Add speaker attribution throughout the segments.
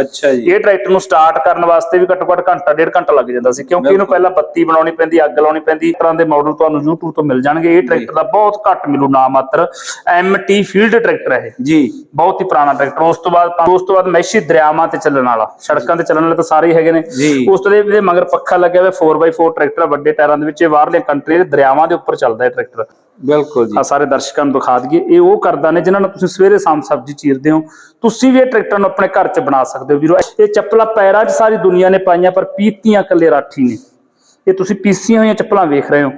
Speaker 1: ਅੱਛਾ ਜੀ।
Speaker 2: ਇਹ ਟਰੈਕਟਰ ਨੂੰ ਸਟਾਰਟ ਕਰਨ ਵਾਸਤੇ ਵੀ ਘੱਟੋ ਘੱਟ ਘੰਟਾ ਡੇਢ ਘੰਟਾ ਲੱਗ ਜਾਂਦਾ ਸੀ ਕਿਉਂਕਿ ਇਹਨੂੰ ਪਹਿਲਾਂ ਬੱਤੀ ਬਣਾਉਣੀ ਪੈਂਦੀ ਅੱਗ ਲਾਉਣੀ ਪੈਂਦੀ ਇਸ ਤਰ੍ਹਾਂ ਦੇ ਮਾਡਲ ਤੁਹਾਨੂੰ YouTube ਤੋਂ ਮਿਲ ਜਾਣਗੇ। ਇਹ ਟਰੈਕਟਰ ਦਾ ਬਹੁਤ ਘੱਟ ਮਿਲੂ ਨਾ ਮਾਤਰ MT ਫੀਲਡ ਟਰੈਕਟਰ ਹੈ ਇਹ।
Speaker 1: ਜੀ।
Speaker 2: ਬਹੁਤ ਹੀ ਪੁਰਾਣਾ ਟਰੈਕਟਰ ਉਸ ਤੋਂ ਬਾਅਦ ਉਸ ਤੋਂ ਬਾਅਦ ਮੈਸ਼ੀ ਦਰਿਆਵਾਂ ਤੇ ਚੱਲਣ ਵਾਲਾ ਸੜਕਾਂ ਤੇ ਚੱਲਣ ਵਾਲੇ ਤਾਂ ਸਾਰੇ ਹੀ ਹੈਗੇ ਨੇ। ਉਸ ਤੋਂ ਦੇ ਮਗਰ ਪੱਖਾ ਲੱਗਿਆ ਹੋਇਆ 4x4 ਟਰੈਕਟਰ ਵੱਡੇ ਟਾਇਰਾਂ ਦੇ ਵਿੱਚ ਇਹ ਬਾਹਰਲੇ ਕੰਟਰੀ ਦੇ ਦਰਿਆਵਾਂ ਦੇ ਉੱਪਰ ਚੱਲਦਾ ਹੈ ਟਰੈਕਟਰ।
Speaker 1: ਬਿਲਕੁਲ ਜੀ।
Speaker 2: ਆ ਸਾਰੇ ਦਰਸ਼ਕਾਂ ਨੂੰ ਦਿਖਾ ਦਈਏ, ਇਹ ਉਹ ਕਰਦਾ ਨੇ ਜਿਨ੍ਹਾਂ ਨੂੰ ਤੁਸੀਂ ਸਵੇਰੇ ਸ਼ਾਮ ਸਬਜ਼ੀ ਚੀਰਦੇ ਹੋ। ਤੁਸੀਂ ਵੀ ਇਹ ਟਰੈਕਟਰ ਨੂੰ ਆਪਣੇ ਘਰ 'ਚ ਬਣਾ ਸਕਦੇ ਹੋ। ਵੀਰੋ, ਇਹ ਚੱਪਲਾਂ ਪੈਰਾਂ 'ਚ ਸਾਰੀ ਦੁਨੀਆ ਨੇ ਪਾਈਆਂ, ਪਰ ਪੀਤੀਆਂ ਇਕੱਲੇ ਰਾਠੀ ਨੇ। ਇਹ ਤੁਸੀਂ ਪੀਸੀਆਂ ਹੋਈਆਂ ਚੱਪਲਾਂ ਵੇਖ ਰਹੇ ਹੋ।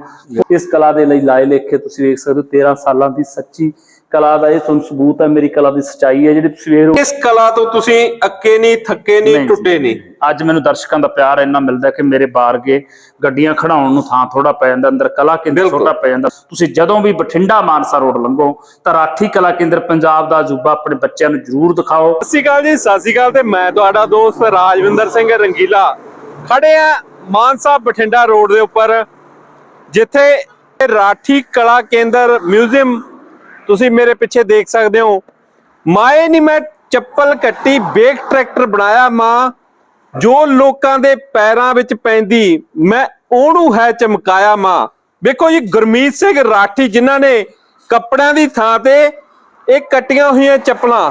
Speaker 2: ਇਸ ਕਲਾ ਦੇ ਲਈ ਲਾਏ ਲੇਖੇ ਤੁਸੀਂ ਵੇਖ ਸਕਦੇ ਹੋ 13 ਸਾਲਾਂ ਦੀ ਸੱਚੀ ਕਲਾ ਦਾ ਇਹ ਤੁਹਾਨੂੰ ਸਬੂਤ ਹੈ ਮੇਰੀ ਕਲਾ ਦੀ ਸਚਾਈ ਹੈ ਜਿਹੜੀ ਹੋ।
Speaker 1: ਇਸ ਕਲਾ ਤੋਂ ਤੁਸੀਂ ਅੱਕੇ ਨਹੀਂ ਥੱਕੇ ਨਹੀਂ ਟੁੱਟੇ ਨਹੀਂ।
Speaker 2: ਅੱਜ ਮੈਨੂੰ ਦਰਸ਼ਕਾਂ ਦਾ ਪਿਆਰ ਇੰਨਾ ਮਿਲਦਾ ਕਿ ਮੇਰੇ ਬਾਰਗੇ ਗੱਡੀਆਂ ਖੜਾਉਣ ਨੂੰ ਥਾਂ ਥੋੜਾ ਪੈ ਜਾਂਦਾ ਅੰਦਰ ਕਲਾ ਕੇਂਦਰ। ਛੋਟਾ ਪੈ ਜਾਂਦਾ। ਤੁਸੀਂ ਜਦੋਂ ਵੀ ਬਠਿੰਡਾ ਮਾਨਸਾ ਰੋਡ ਲੰਘੋ ਤਾਂ ਰਾਠੀ ਕਲਾ ਕੇਂਦਰ ਪੰਜਾਬ ਦਾ ਅਜੂਬਾ ਆਪਣੇ ਬੱਚਿਆਂ ਨੂੰ ਜ਼ਰੂਰ ਦਿਖਾਓ।
Speaker 1: ਸਤਿ ਸ਼੍ਰੀ ਅਕਾਲ ਜੀ ਸਤਿ ਸ਼੍ਰੀ ਅਕਾਲ ਤੇ ਮੈਂ ਤੁਹਾਡਾ ਦੋਸਤ ਰਾਜਵਿੰਦਰ ਸਿੰਘ ਰੰਗੀਲਾ। ਖੜੇ ਆ ਮਾਨਸਾ ਬਠਿੰਡਾ ਰੋਡ ਦੇ ਉੱਪਰ ਜਿੱਥੇ ਰਾਠੀ ਕਲਾ ਕੇਂਦਰ ਮਿਊਜ਼ੀਅਮ ਤੁਸੀਂ ਮੇਰੇ ਪਿੱਛੇ ਦੇਖ ਸਕਦੇ ਹੋ। ਮਾਏ ਨੀ ਮੈਂ ਚੱਪਲ ਕੱਟੀ, ਬੇਕ ਟਰੈਕਟਰ ਬਣਾਇਆ ਮਾਂ। ਜੋ ਲੋਕਾਂ ਦੇ ਪੈਰਾਂ ਵਿੱਚ ਪੈਂਦੀ, ਮੈਂ ਉਹਨੂੰ ਹੈ ਚਮਕਾਇਆ ਮਾਂ। ਵੇਖੋ ਜੀ, ਗੁਰਮੀਤ ਸਿੰਘ ਰਾਠੀ ਜਿਨ੍ਹਾਂ ਨੇ ਕੱਪੜਿਆਂ ਦੀ ਥਾਂ ਤੇ ਇਹ ਕੱਟੀਆਂ ਹੋਈਆਂ ਚੱਪਲਾਂ,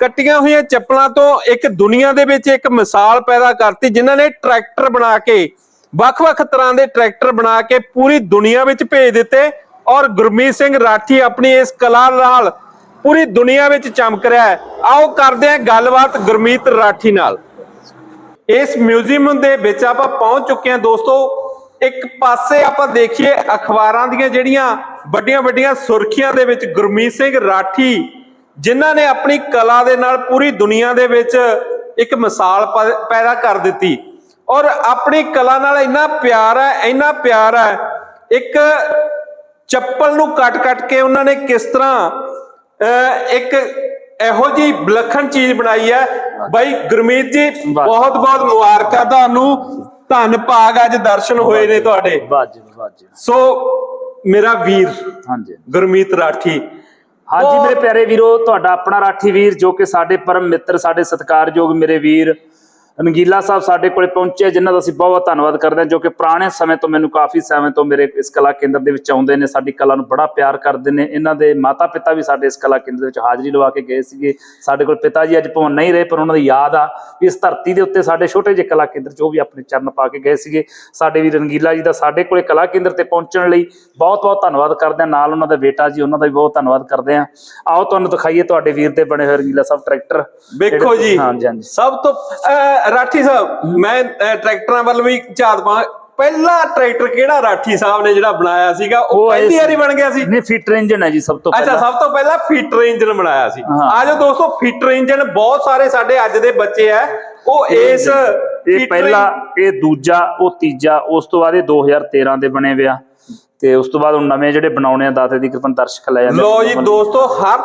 Speaker 1: ਕੱਟੀਆਂ ਹੋਈਆਂ ਚੱਪਲਾਂ ਤੋਂ ਇੱਕ ਦੁਨੀਆ ਦੇ ਵਿੱਚ ਇੱਕ ਮਿਸਾਲ ਪੈਦਾ ਕਰਤੀ, ਜਿਨ੍ਹਾਂ ਨੇ ਟਰੈਕਟਰ ਬਣਾ ਕੇ, ਵੱਖ-ਵੱਖ ਤਰ੍ਹਾਂ ਦੇ ਟਰੈਕਟਰ ਬਣਾ ਕੇ ਪੂਰੀ ਦੁਨੀਆ ਵਿੱਚ ਭੇਜ ਦਿੱਤੇ। ਔਰ ਗੁਰਮੀਤ ਸਿੰਘ ਰਾਠੀ ਆਪਣੀ ਇਸ ਕਲਾ ਨਾਲ ਪੂਰੀ ਦੁਨੀਆ ਵਿੱਚ ਚਮਕ ਰਿਹਾ ਹੈ। ਆਓ ਕਰਦੇ ਹਾਂ ਗੱਲਬਾਤ ਗੁਰਮੀਤ ਰਾਠੀ ਨਾਲ। ਇਸ ਮਿਊਜ਼ੀਅਮ ਦੇ ਵਿੱਚ ਆਪਾਂ ਪਹੁੰਚ ਚੁੱਕੇ ਹਾਂ ਦੋਸਤੋ। ਇੱਕ ਪਾਸੇ ਆਪਾਂ ਦੇਖੀਏ ਅਖਬਾਰਾਂ ਦੀਆਂ ਜਿਹੜੀਆਂ ਵੱਡੀਆਂ ਵੱਡੀਆਂ ਸੁਰਖੀਆਂ ਦੇ ਵਿੱਚ ਗੁਰਮੀਤ ਸਿੰਘ ਰਾਠੀ, ਜਿਨ੍ਹਾਂ ਨੇ ਆਪਣੀ ਕਲਾ ਦੇ ਨਾਲ ਪੂਰੀ ਦੁਨੀਆ ਦੇ ਵਿੱਚ ਇੱਕ ਮਿਸਾਲ ਪ- ਪੈਦਾ ਕਰ ਦਿੱਤੀ। ਔਰ ਆਪਣੀ ਕਲਾ ਨਾਲ ਇੰਨਾ ਪਿਆਰ ਹੈ, ਇੰਨਾ ਪਿਆਰ ਹੈ। ਇੱਕ ਚੱਪਲ ਨੂੰ ਕੱਟ-ਕੱਟ ਕੇ ਉਹਨਾਂ ਨੇ ਕਿਸ ਤਰ੍ਹਾਂ ਇੱਕ ਇਹੋ ਜੀ ਵਿਲੱਖਣ ਚੀਜ਼ ਬਣਾਈ ਹੈ। ਬਾਈ ਗੁਰਮੀਤ ਜੀ। ਬਹੁਤ ਬਹੁਤ ਮੁਬਾਰਕਾਂ ਤੁਹਾਨੂੰ। ਧੰਨ ਭਾਗ ਅੱਜ ਦਰਸ਼ਨ ਹੋਏ ਨੇ ਤੁਹਾਡੇ। ਸੋ ਮੇਰਾ ਵੀਰ
Speaker 2: ਹਾਂਜੀ।
Speaker 1: ਗੁਰਮੀਤ ਰਾਠੀ।
Speaker 2: ਹਾਂਜੀ ਮੇਰੇ ਪਿਆਰੇ ਵੀਰੋ ਤੁਹਾਡਾ ਆਪਣਾ ਰਾਠੀ ਵੀਰ ਜੋ ਕਿ ਸਾਡੇ ਪਰਮ ਮਿੱਤਰ ਸਾਡੇ ਸਤਿਕਾਰਯੋਗ ਮੇਰੇ ਵੀਰ ਰੰਗੀਲਾ ਸਾਹਿਬ ਸਾਡੇ ਕੋਲੇ ਪਹੁੰਚੇ ਜਿਨ੍ਹਾਂ ਦਾ ਅਸੀਂ ਬਹੁਤ ਧੰਨਵਾਦ ਕਰਦੇ ਹਾਂ ਜੋ ਕਿ ਪੁਰਾਣੇ ਸਮੇਂ ਤੋਂ ਮੈਨੂੰ ਕਾਫੀ ਸਮੇਂ ਤੋਂ ਮੇਰੇ ਇਸ ਕਲਾ ਕੇਂਦਰ ਦੇ ਵਿੱਚ ਆਉਂਦੇ ਨੇ ਸਾਡੀ ਕਲਾ ਨੂੰ ਬੜਾ ਪਿਆਰ ਕਰਦੇ ਨੇ। ਇਹਨਾਂ ਦੇ ਮਾਤਾ ਪਿਤਾ ਵੀ ਸਾਡੇ ਇਸ ਕਲਾ ਕੇਂਦਰ ਵਿੱਚ ਹਾਜ਼ਰੀ ਲਵਾ ਕੇ ਗਏ ਸੀਗੇ। ਸਾਡੇ ਕੋਲ ਪਿਤਾ ਜੀ ਅੱਜ ਭਾਵੇਂ ਨਹੀਂ ਰਹੇ ਪਰ ਉਹਨਾਂ ਦੀ ਯਾਦ ਆ ਇਸ ਧਰਤੀ ਦੇ ਉੱਤੇ ਸਾਡੇ ਛੋਟੇ ਜਿਹੇ ਕਲਾ ਕੇਂਦਰ 'ਚ ਉਹ ਵੀ ਆਪਣੇ ਚਰਨ ਪਾ ਕੇ ਗਏ ਸੀਗੇ। ਸਾਡੇ ਵੀ ਰੰਗੀਲਾ ਜੀ ਦਾ ਸਾਡੇ ਕੋਲੇ ਕਲਾ ਕੇਂਦਰ ਤੇ ਪਹੁੰਚਣ ਲਈ ਬਹੁਤ ਬਹੁਤ ਧੰਨਵਾਦ ਕਰਦੇ ਹਾਂ। ਨਾਲ ਉਹਨਾਂ ਦਾ ਬੇਟਾ ਜੀ ਉਹਨਾਂ ਦਾ ਵੀ ਬਹੁਤ ਧੰਨਵਾਦ ਕਰਦੇ ਹਾਂ। ਆਓ ਤੁਹਾਨੂੰ ਦਿਖਾਈਏ ਤੁਹਾਡੇ ਵੀਰ ਦੇ ਬਣੇ ਹੋਏ ਰੰਗੀਲਾ ਸਾਹਿਬ ਟਰੈਕਟਰ।
Speaker 1: ਵੇਖੋ ਜੀ
Speaker 2: ਹਾਂਜੀ ਹਾਂਜੀ।
Speaker 1: ਸਭ ਤੋਂ ਰਾਠੀ ਸਾਹਿਬ ਮੈਂ ਟਰੈਕਟਰਾਂ ਵੱਲ ਵੀ ਝਾਤ ਪਾ ਪਹਿਲਾ ਟਰੈਕਟਰ ਕਿਹੜਾ ਰਾਠੀ ਸਾਹਿਬ ਨੇ ਜਿਹੜਾ ਬਣਾਇਆ ਸੀਗਾ? ਉਹ ਪਹਿਲੀ ਵਾਰੀ ਬਣ ਗਿਆ ਸੀ।
Speaker 2: ਨਹੀਂ ਫਿਟਰ ਇੰਜਨ ਹੈ ਜੀ ਸਭ ਤੋਂ
Speaker 1: ਅੱਛਾ
Speaker 2: ਪਹਿਲਾਂ।
Speaker 1: ਸਭ ਤੋਂ ਪਹਿਲਾਂ ਫੀਟਰ ਇੰਜਨ ਬਣਾਇਆ ਸੀ। ਆਜੋ ਦੋਸਤੋ ਫੀਟਰ ਇੰਜਨ ਬਹੁਤ ਸਾਰੇ ਸਾਡੇ ਅੱਜ ਦੇ ਬੱਚੇ ਆ। ਉਹ ਇਸ
Speaker 2: ਇਹ ਪਹਿਲਾ ਇਹ ਦੂਜਾ ਉਹ ਤੀਜਾ ਉਸ ਤੋਂ ਬਾਅਦ ਇਹ 2013 ਦੇ ਬਣੇ ਵਿਆ ਤੇ ਉਸ ਤੋਂ ਬਾਅਦ ਹੁਣ ਨਵੇਂ ਜਿਹੜੇ ਬਣਾਉਣੇ ਆ ਦਾਤੇ ਦੀ ਕਿਰਪਾ ਦਰਸ਼ਕ ਲੈ ਜਾਂਦੇ
Speaker 1: ਲੋ ਜੀ ਦੋਸਤੋ ਹਰ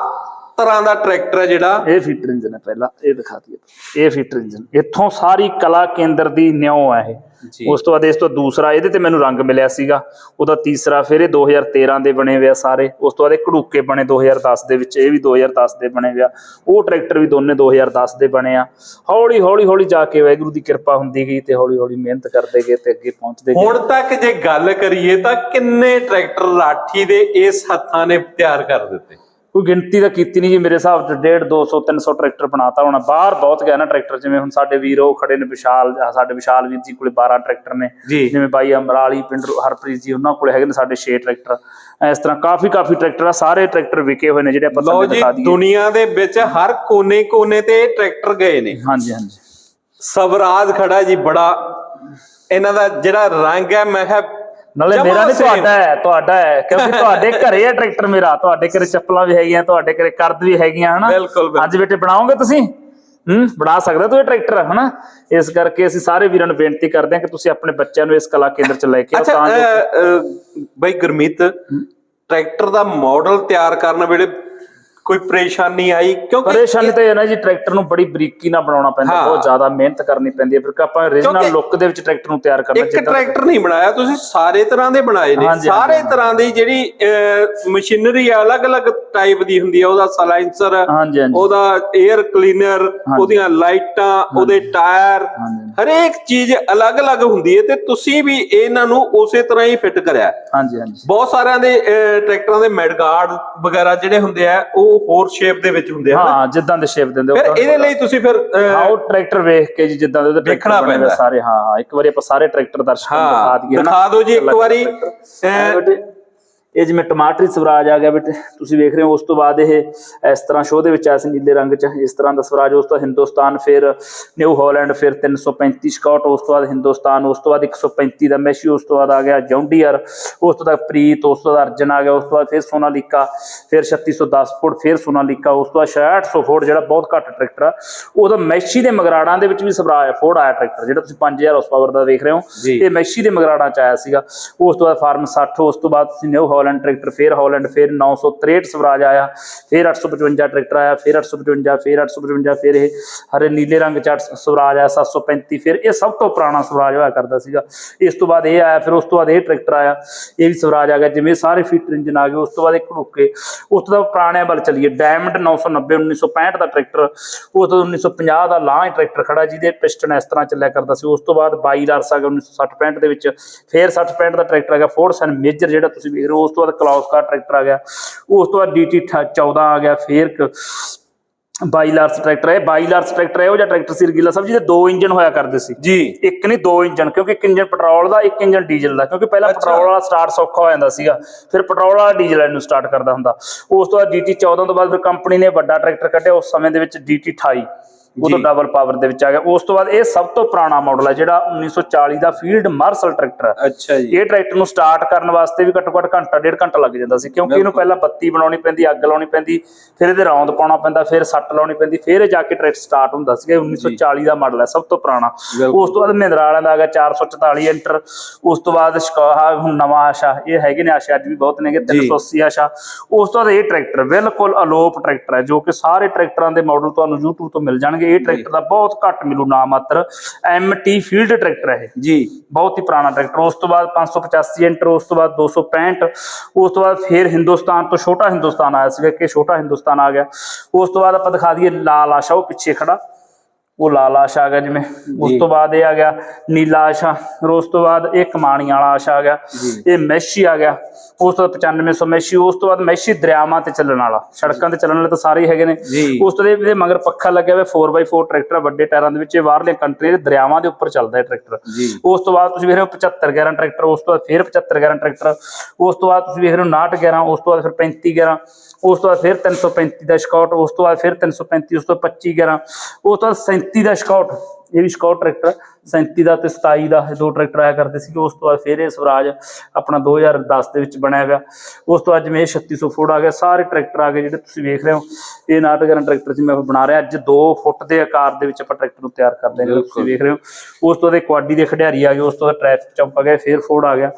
Speaker 1: ਤਰ੍ਹਾਂ ਦਾ ਟਰੈਕਟਰ ਹੈ ਜਿਹੜਾ?
Speaker 2: ਇਹ ਫੀਟਰ ਇੰਜਨ ਹੈ ਪਹਿਲਾ ਇਹ ਦਿਖਾ ਦਈਏ। ਇਹ ਫੀਟਰ ਇੰਜਨ ਇੱਥੋਂ ਸਾਰੀ ਕਲਾ ਕੇਂਦਰ ਦੀ ਨਿਉ ਹੈ। ਇਹ। ਉਸ ਤੋਂ ਬਾਅਦ ਇਸ ਤੋਂ ਦੂਸਰਾ ਇਹਦੇ ਤੇ ਮੈਨੂੰ ਰੰਗ ਮਿਲਿਆ ਸੀਗਾ। ਉਹਦਾ ਤੀਸਰਾ ਫਿਰ ਇਹ 2013 ਦੇ ਬਣੇ ਹੋਏ ਆ ਸਾਰੇ। ਉਸ ਤੋਂ ਬਾਅਦ ਇਹ ਘੜੂਕੇ ਬਣੇ 2010 ਦੇ ਵਿੱਚ ਇਹ ਵੀ 2010 ਦੇ ਬਣੇ ਹੋਏ ਆ। ਉਹ ਟਰੈਕਟਰ ਵੀ ਦੋਨੇ 2010 ਦੇ ਬਣੇ ਆ। ਹੌਲੀ ਹੌਲੀ ਹੌਲੀ ਜਾ ਕੇ ਵਾਹਿਗੁਰੂ ਦੀ ਕਿਰਪਾ ਹੁੰਦੀ ਗਈ ਤੇ ਹੌਲੀ ਹੌਲੀ ਮਿਹਨਤ ਕਰਦੇ ਗਏ ਤੇ ਅੱਗੇ ਪਹੁੰਚਦੇ ਗਏ।
Speaker 1: ਹੁਣ ਤੱਕ ਜੇ ਗੱਲ ਕਰੀਏ ਤਾਂ ਕਿੰਨੇ ਟਰੈਕਟਰ ਰਾਠੀ ਦੇ ਇਸ ਹੱਥਾਂ ਨੇ ਤਿਆਰ ਕਰ ਦਿੱਤੇ?
Speaker 2: ਕੋਈ ਗਿਣਤੀ ਤਾਂ ਕੀਤੀ ਨਹੀਂ ਜੀ ਮੇਰੇ ਹਿਸਾਬ ਚ 1.5 200 300 ਟਰੈਕਟਰ ਬਣਾਤਾ ਹੋਣਾ। ਬਾਹਰ ਬਹੁਤ ਗਿਆ ਨਾ ਟਰੈਕਟਰ ਜਿਵੇਂ ਹੁਣ ਸਾਡੇ ਵੀਰ ਉਹ ਖੜੇ ਨੇ ਵਿਸ਼ਾਲ ਸਾਡੇ ਵਿਸ਼ਾਲ ਵੀਰ ਜੀ ਕੋਲੇ 12 ਟਰੈਕਟਰ ਨੇ। ਜਿਵੇਂ ਬਾਈ ਅਮਰਾਲੀ ਪਿੰਡ ਹਰਪ੍ਰੀਤ ਜੀ ਉਹਨਾਂ ਕੋਲੇ ਹੈਗੇ ਨੇ ਸਾਡੇ 6 ਟਰੈਕਟਰ। ਇਸ ਤਰ੍ਹਾਂ ਕਾਫੀ ਕਾਫੀ ਟਰੈਕਟਰ ਆ ਸਾਰੇ ਟਰੈਕਟਰ ਵਿਕੇ ਹੋਏ ਨੇ ਜਿਹੜੇ ਆਪਾਂ ਤੁਹਾਨੂੰ ਦਿਖਾ ਦਈਏ।
Speaker 1: ਦੁਨੀਆ ਦੇ ਵਿੱਚ ਹਰ ਕੋਨੇ-ਕੋਨੇ ਤੇ ਟਰੈਕਟਰ ਗਏ ਨੇ।
Speaker 2: ਹਾਂਜੀ ਹਾਂਜੀ।
Speaker 1: ਸਵਰਾਜ ਖੜਾ ਜੀ ਬੜਾ। ਇਹਨਾਂ ਦਾ ਜਿਹੜਾ ਰੰਗ ਹੈ ਮੈਂ ਕਿਹਾ
Speaker 2: ਨਾਲੇ ਮੇਰਾ ਨਹੀਂ। ਤੁਹਾਡਾ ਹੈ ਤੁਹਾਡਾ ਹੈ ਕਿਉਂਕਿ ਤੁਹਾਡੇ ਘਰੇ ਹੈ ਟਰੈਕਟਰ ਮੇਰਾ ਤੁਹਾਡੇ ਘਰੇ ਚੱਪਲਾਂ ਵੀ ਹੈਗੀਆਂ ਤੁਹਾਡੇ ਘਰੇ ਕਰਦ ਵੀ ਹੈਗੀਆਂ ਹਨਾ। ਅੱਜ ਬੇਟੇ ਬਣਾਓਗੇ ਤੁਸੀਂ ਹੂੰ ਬਣਾ ਸਕਦਾ ਤੂੰ ਇਹ ਟਰੈਕਟਰ ਹਨਾ ਇਸ ਕਰਕੇ ਅਸੀਂ ਸਾਰੇ ਵੀਰਾਂ ਨੂੰ ਬੇਨਤੀ ਕਰਦੇ ਹਾਂ ਕਿ ਤੁਸੀਂ ਆਪਣੇ ਬੱਚਿਆਂ ਨੂੰ ਇਸ ਕਲਾ ਕੇਂਦਰ ਚ ਲੈ ਕੇ ਆਓ ਤਾਂ ਜੋ
Speaker 1: ਬਈ ਗੁਰਮੀਤ ਟਰੈਕਟਰ ਦਾ ਮਾਡਲ ਤਿਆਰ ਕਰਨ ਵੇਲੇ ਕੋਈ ਪਰੇਸ਼ਾਨੀ ਆਈ? ਕਿਉਂਕਿ
Speaker 2: ਪਰੇਸ਼ਾਨੀ ਤਾਂ ਇਹ ਨਾ ਜੀ ਟਰੈਕਟਰ ਨੂੰ ਬੜੀ ਬਰੀਕੀ ਨਾਲ ਬਣਾਉਣਾ ਪੈਂਦਾ। ਬਹੁਤ ਜ਼ਿਆਦਾ ਮਿਹਨਤ ਕਰਨੀ ਪੈਂਦੀ ਹੈ ਫਿਰ ਆਪਾਂ origignal
Speaker 1: ਕਿਉਂਕਿ
Speaker 2: ਲੁੱਕ ਦੇ ਵਿੱਚ ਟਰੈਕਟਰ ਨੂੰ ਤਿਆਰ ਕਰਨਾ
Speaker 1: ਇੱਕ ਟਰੈਕਟਰ ਨਹੀਂ ਬਣਾਇਆ ਤੁਸੀਂ ਸਾਰੇ ਤਰ੍ਹਾਂ ਦੇ ਬਣਾਏ ਨੇ। ਸਾਰੇ। ਤਰ੍ਹਾਂ ਦੀ ਜਿਹੜੀ ਮਸ਼ੀਨਰੀ ਆ ਅਲੱਗ-ਅਲੱਗ ਟਾਈਪ ਦੀ ਹੁੰਦੀ ਹੈ ਉਹਦਾ
Speaker 2: ਹਾਂਜੀ
Speaker 1: ਉਹਦਾ 에ਅਰ ਕਲੀਨਰ ਉਹਦੀਆਂ ਲਾਈਟਾਂ ਉਹਦੇ ਟਾਇਰ ਹਰੇਕ ਚੀਜ਼ ਅਲੱਗ-ਅਲੱਗ ਹੁੰਦੀ ਹੈ ਤੇ ਤੁਸੀਂ ਵੀ ਇਹਨਾਂ ਨੂੰ ਉਸੇ ਤਰ੍ਹਾਂ ਹੀ ਫਿੱਟ ਕਰਿਆ।
Speaker 2: ਹਾਂਜੀ ਹਾਂਜੀ।
Speaker 1: ਬਹੁਤ ਸਾਰਿਆਂ ਦੇ ਟਰੈਕਟਰਾਂ ਦੇ ਮੈਡਗਾਰਡ ਵਗੈਰਾ ਜਿਹੜੇ ਹੁੰਦੇ ਆ ਉਹ ਹੋਰ ਸ਼ੇਪ ਦੇ ਵਿੱਚ ਹੁੰਦੇ ਹਨਾ?
Speaker 2: ਹਾਂ ਜਿੱਦਾਂ ਦੇ ਸ਼ੇਪ ਦਿੰਦੇ
Speaker 1: ਫਿਰ
Speaker 2: ਉਹ
Speaker 1: ਇਹਦੇ ਲਈ ਤੁਸੀਂ ਫਿਰ
Speaker 2: ਉਹ ਟਰੈਕਟਰ ਵੇਖ ਕੇ ਜੀ ਜਿੱਦਾਂ ਦੇ ਉਹਦੇ
Speaker 1: ਦੇਖਣਾ ਪੈਂਦਾ।
Speaker 2: ਸਾਰੇ ਹਾਂ ਹਾਂ ਇੱਕ ਵਾਰੀ ਆਪਾਂ ਸਾਰੇ ਟਰੈਕਟਰ ਦਰਸ਼ਕਾਂ ਨੂੰ ਦਿਖਾ ਦਈਏ
Speaker 1: ਦਿਓ ਜੀ ਇੱਕ ਵਾਰੀ
Speaker 2: ਇਹ ਜਿਵੇਂ ਟਮਾਟਰੀ ਸਵਰਾਜ ਆ ਗਿਆ ਬੇਟੇ ਤੁਸੀਂ ਵੇਖ ਰਹੇ ਹੋ ਉਸ ਤੋਂ ਬਾਅਦ ਇਹ ਇਸ ਤਰ੍ਹਾਂ ਸ਼ੋਅ ਦੇ ਵਿੱਚ ਆਇਆ ਸੀ ਨੀਲੇ ਰੰਗ ਚ ਇਸ ਤਰ੍ਹਾਂ ਦਾ ਸਵਰਾਜ ਉਸ ਤੋਂ ਹਿੰਦੁਸਤਾਨ ਫਿਰ ਨਿਊ ਹਾਲੈਂਡ ਫਿਰ 335 ਸਕਾਟ ਉਸ ਤੋਂ ਬਾਅਦ ਹਿੰਦੁਸਤਾਨ ਉਸ ਤੋਂ ਬਾਅਦ 135 ਦਾ ਮੈਸ਼ੀ ਉਸ ਤੋਂ ਬਾਅਦ ਆ ਗਿਆ ਜੌਂਡੀਅਰ ਉਸ ਤੋਂ ਬਾਅਦ ਪ੍ਰੀਤ ਉਸ ਤੋਂ ਬਾਅਦ ਅਰਜਨ ਆ ਗਿਆ ਉਸ ਤੋਂ ਬਾਅਦ ਫਿਰ ਸੋਨਾਲੀਕਾ ਫਿਰ 3610 ਫੁੱਟ ਫਿਰ ਸੋਨਾਲੀਕਾ ਉਸ ਤੋਂ ਬਾਅਦ 6600 ਫੁੱਟ ਜਿਹੜਾ ਬਹੁਤ ਘੱਟ ਟਰੈਕਟਰ ਆ ਉਹਦਾ ਮੈਸ਼ੀ ਦੇ ਮਗਰਾੜਾਂ ਦੇ ਵਿੱਚ ਵੀ ਸਵਰਾਜ ਫੋਰਡ ਆਇਆ ਟਰੈਕਟਰ ਜਿਹੜਾ ਤੁਸੀਂ 5000 ਹਾਰਸ ਪਾਵਰ ਦਾ ਵੇਖ ਰਹੇ ਹੋ। ਇਹ ਮੈਸ਼ੀ ਦੇ ਮਗਰਾੜਾਂ ਚ ਆਇਆ ਸੀਗਾ ਉਸ ਤੋਂ ਬਾਅਦ ਫਾਰਮ 60 ਉਸ ਤੋਂ ਬਾਅਦ ਤੁਸੀਂ ਨਿਊ ਹਾਲੈਂਡ ਟਰੈਕਟਰ, ਫਿਰ ਹਾਲੈਂਡ, ਫਿਰ 963 ਸਵਰਾਜ ਆਇਆ, ਫਿਰ 855 ਟਰੈਕਟਰ ਆਇਆ, ਫਿਰ 855 ਫਿਰ 855 ਫਿਰ ਇਹ ਹਰੇ ਨੀਲੇ ਰੰਗ ਚ ਸਵਰਾਜ ਆਇਆ 735 ਫਿਰ ਇਹ ਸਭ ਤੋਂ ਪੁਰਾਣਾ ਸਵਰਾਜ ਹੋਇਆ ਕਰਦਾ ਸੀਗਾ। ਇਸ ਤੋਂ ਬਾਅਦ ਇਹ ਆਇਆ, ਫਿਰ ਉਸ ਤੋਂ ਬਾਅਦ ਇਹ ਟਰੈਕਟਰ ਆਇਆ, ਇਹ ਵੀ ਸਵਰਾਜ ਆ ਗਿਆ, ਜਿਵੇਂ ਸਾਰੇ ਫੀਟਰ ਇੰਜਨ ਆ ਗਏ, ਉਸ ਤੋਂ ਬਾਅਦ ਇਹ ਢੁੱਕੇ ਉਸ ਤੋਂ ਬਾਅਦ ਪੁਰਾਣਿਆਂ ਵੱਲ ਚਲੀਏ ਡਾਇਮੰਡ 990 1965 ਦਾ ਟਰੈਕਟਰ, ਉਸ ਤੋਂ 1950 ਦਾ ਲਾਂਚ ਟਰੈਕਟਰ ਖੜਾ, ਜਿਹਦੇ ਪਿਸਟਨ ਇਸ ਤਰ੍ਹਾਂ ਚੱਲਿਆ ਕਰਦਾ ਸੀ। ਉਸ ਤੋਂ ਬਾਅਦ 22 ਲਾਰਸ ਆ ਗਿਆ 1960 65 ਦੇ ਵਿੱਚ, ਫਿਰ 60 65 ਦਾ ਟਰੈਕਟਰ ਆ ਗਿਆ ਫੋਰਸਨ ਮੇਜਰ ਜਿਹੜਾ ਤੁਸੀਂ ਵੇਖ ਰਹੇ ਹੋ, ਉਸ ਤੋਂ ਬਾਅਦ ਕਲਾਉਸ ਕਾ ਟਰੈਕਟਰ ਆ ਗਿਆ। ਉਸ ਤੋਂ ਬਾਅਦ ਡੀਟੀ 14 ਆ ਗਿਆ ਫਿਰ ਕ- 22 ਲਾਰਸ ਟਰੈਕਟਰ ਹੈ। 22 ਲਾਰਸ ਟਰੈਕਟਰ ਹੈ ਉਹ ਜਿਹੜਾ ਟਰੈਕਟਰ ਸੀ ਰਗੀਲਾ। ਸਾਹਿਬ ਜੀ ਦੇ ਦੋ ਇੰਜਨ ਹੋਇਆ ਕਰਦੇ ਸੀ।
Speaker 1: ਜੀ।
Speaker 2: ਇੱਕ ਨਹੀਂ ਦੋ ਇੰਜਨ ਕਿਉਂਕਿ ਇੱਕ ਇੰਜਨ ਪੈਟਰੋਲ ਦਾ ਇੱਕ ਇੰਜਨ ਡੀਜ਼ਲ ਦਾ। ਕਿਉਂਕਿ ਪਹਿਲਾਂ। ਪੈਟਰੋਲ ਵਾਲਾ ਸਟਾਰਟ ਸੌਖਾ ਹੋ ਜਾਂਦਾ ਸੀਗਾ। ਫਿਰ ਪੈਟਰੋਲ ਵਾਲਾ ਡੀਜ਼ਲ ਵਾਲੇ ਨੂੰ ਸਟਾਰਟ ਕਰਦਾ ਹੁੰਦਾ। ਉਸ ਤੋਂ ਬਾਅਦ ਡੀਟੀ 14 ਤੋਂ ਬਾਅਦ ਫਿਰ ਕੰਪਨੀ ਨੇ ਵੱਡਾ ਟਰੈਕਟਰ ਕੱਢਿਆ। ਉਸ ਸਮੇਂ ਦੇ ਵਿੱਚ ਡੀਟੀ 28 ਉਹ ਤੋਂ
Speaker 1: ਜੀ।
Speaker 2: ਡਬਲ ਪਾਵਰ ਦੇ ਵਿੱਚ ਆ ਗਿਆ। ਉਸ ਤੋਂ ਬਾਅਦ ਇਹ ਸਭ ਤੋਂ ਪੁਰਾਣਾ ਮਾਡਲ ਹੈ ਜਿਹੜਾ 1940 ਦਾ ਫੀਲਡ ਮਾਰਸ਼ਲ ਟਰੈਕਟਰ ਹੈ
Speaker 1: ਅੱਛਾ ਜੀ।
Speaker 2: ਇਹ ਟਰੈਕਟਰ ਨੂੰ ਸਟਾਰਟ ਕਰਨ ਵਾਸਤੇ ਵੀ ਘੱਟੋ ਘੱਟ ਘੰਟਾ ਡੇਢ ਘੰਟਾ ਲੱਗ ਜਾਂਦਾ ਸੀ ਕਿਉਂਕਿ ਇਹਨੂੰ ਪਹਿਲਾਂ ਬੱਤੀ ਬਣਾਉਣੀ ਪੈਂਦੀ ਅੱਗ ਲਾਉਣੀ ਪੈਂਦੀ ਫਿਰ ਇਹਦੇ ਰੌਂਦ ਪਾਉਣਾ ਪੈਂਦਾ ਫਿਰ ਸੱਟ ਲਾਉਣੀ ਪੈਂਦੀ ਫਿਰ ਇਹ ਜਾ ਕੇ ਟਰੈਕਟਰ ਸਟਾਰਟ ਹੁੰਦਾ ਸੀ। 1940 ਦਾ ਮਾਡਲ ਹੈ ਸਭ ਤੋਂ ਪੁਰਾਣਾ। ਉਸ ਤੋਂ ਬਾਅਦ ਮਹਿੰਦਰਾ ਵਾਲਿਆਂ ਦਾ ਆ ਗਿਆ 444 ਇੰਟਰ ਉਸ ਤੋਂ ਬਾਅਦ ਸ਼ਿਕਾਹਾ ਹੁਣ ਨਵਾਂ ਆਸ਼ਾ ਇਹ ਹੈਗੇ ਨੇ ਆਸ਼ਾ ਅੱਜ ਵੀ ਬਹੁਤ ਨੇਗੇ 380 ਆਸ਼ਾ। ਉਸ ਤੋਂ ਬਾਅਦ ਇਹ ਟਰੈਕਟਰ ਬਿਲਕੁਲ ਅਲੋਪ ਟਰੈਕਟਰ ਹੈ ਜੋ ਕਿ ਸਾਰੇ ਟਰੈਕਟਰਾਂ ਦੇ ਮਾਡਲ ਤੁਹਾਨੂੰ YouTube ਤੋਂ ਮਿਲ ਜਾਣਗੇ। ਇਹ ਟਰੈਕਟਰ ਦਾ ਬਹੁਤ ਘੱਟ ਮਿਲੂ ਨਾ ਮਾਤਰ MT ਫੀਲਡ ਟਰੈਕਟਰ ਹੈ
Speaker 1: ਜੀ।
Speaker 2: ਬਹੁਤ ਹੀ ਪੁਰਾਣਾ ਟਰੈਕਟਰ। ਉਸ ਤੋਂ ਬਾਅਦ 585 ਇੰਟਰ ਉਸ ਤੋਂ ਬਾਅਦ 265 ਉਸ ਤੋਂ ਬਾਅਦ ਫਿਰ ਹਿੰਦੁਸਤਾਨ ਤੋਂ ਛੋਟਾ ਹਿੰਦੁਸਤਾਨ ਆਇਆ ਸੀਗਾ ਕਿ ਛੋਟਾ ਹਿੰਦੁਸਤਾਨ ਆ ਗਿਆ। ਉਸ ਤੋਂ ਬਾਅਦ ਆਪਾਂ ਦਿਖਾ ਦਈਏ ਲਾਲ ਆਸ਼ਾ ਉਹ ਪਿੱਛੇ ਖੜਾ। ਉਹ ਲਾਲ ਆਸ਼ਾ ਆ ਗਿਆ ਜਿਵੇਂ ਉਸ ਤੋਂ ਬਾਅਦ ਇਹ ਆ ਗਿਆ ਨੀਲਾ ਆਸ਼ਾ ਫਿਰ ਉਸ ਤੋਂ ਬਾਅਦ ਇਹ ਕਮਾਣੀ ਵਾਲਾ ਆਸ਼ਾ ਆ ਗਿਆ। ਇਹ ਮੈਸ਼ੀ ਆ ਗਿਆ। ਉਸ ਤੋਂ ਬਾਅਦ 9500 ਮੈਸ਼ੀ ਉਸ ਤੋਂ ਬਾਅਦ ਮੈਸ਼ੀ ਦਰਿਆਵਾਂ ਤੇ ਚੱਲਣ ਵਾਲਾ। ਸੜਕਾਂ ਤੇ ਚੱਲਣ ਵਾਲੇ ਤਾਂ ਸਾਰੇ ਹੈਗੇ ਨੇ। ਉਸ ਤੋਂ ਇਹਦੇ ਮਗਰ ਪੱਖਾ ਲੱਗਿਆ ਹੋਇਆ 4x4 ਟਰੈਕਟਰ ਵੱਡੇ ਟਾਇਰਾਂ ਦੇ ਵਿੱਚ। ਇਹ ਬਾਹਰਲੇ ਕੰਟਰੀ ਦੇ ਦਰਿਆਵਾਂ ਦੇ ਉੱਪਰ ਚੱਲਦਾ ਹੈ ਟਰੈਕਟਰ। ਉਸ ਤੋਂ ਬਾਅਦ ਤੁਸੀਂ ਵੇਖ ਰਹੇ ਹੋ 75 11 ਟਰੈਕਟਰ ਉਸ ਤੋਂ ਬਾਅਦ ਫਿਰ 75 11 ਟਰੈਕਟਰ ਉਸ ਤੋਂ ਬਾਅਦ ਤੁਸੀਂ ਵੇਖ ਰਹੇ ਹੋ 59 11 ਉਸ ਤੋਂ ਬਾਅਦ ਫਿਰ 35 11 ਉਸ ਤੋਂ ਬਾਅਦ ਫਿਰ 335 ਦਾ ਸਕਾਟ ਉਸ ਤੋਂ ਬਾਅਦ ਫਿਰ 335 ਉਸ ਤੋਂ 25 11 ਉਸ ਤੋਂ ਬਾਅਦ 37 ਦਾ ਸਕਾਟ ਇਹ ਵੀ ਸਕਾਟ ਟਰੈਕਟਰ 37 ਦਾ ਤੇ 27 ਦਾ ਦੋ ਟਰੈਕਟਰ ਆਇਆ ਕਰਦੇ ਸੀਗੇ ਉਸ ਤੋਂ ਬਾਅਦ ਫਿਰ ਇਹ ਸਵਰਾਜ ਆਪਣਾ 2010 ਦੇ ਵਿੱਚ ਬਣਿਆ ਹੋਇਆ ਉਸ ਤੋਂ ਜਿਵੇਂ ਇਹ 3600 ਫੁੱਟ ਆ ਗਿਆ ਸਾਰੇ ਟਰੈਕਟਰ ਆ ਗਏ ਜਿਹੜੇ ਤੁਸੀਂ ਵੇਖ ਰਹੇ ਹੋ। ਇਹ ਨਾਟਗਰਨ ਟਰੈਕਟਰ ਜਿਵੇਂ ਆਪਾਂ ਬਣਾ ਰਹੇ ਅੱਜ 2 ਫੁੱਟ ਦੇ ਆਕਾਰ ਦੇ ਵਿੱਚ ਆਪਾਂ ਟਰੈਕਟਰ ਨੂੰ ਤਿਆਰ ਕਰਦੇ ਹਾਂ ਜਿਹੜਾ ਤੁਸੀਂ ਵੇਖ ਰਹੇ ਹੋ। ਉਸ ਤੋਂ ਬਾਅਦ ਕੁਆਡੀ ਦੇ ਖਿਡਾਰੀ ਆ ਗਏ ਉਸ ਤੋਂ ਬਾਅਦ ਟਰੈਫਿਕ ਚੰਪ ਆ ਗਿਆ ਫਿਰ ਫੋਰਡ ਆ ਗਿਆ।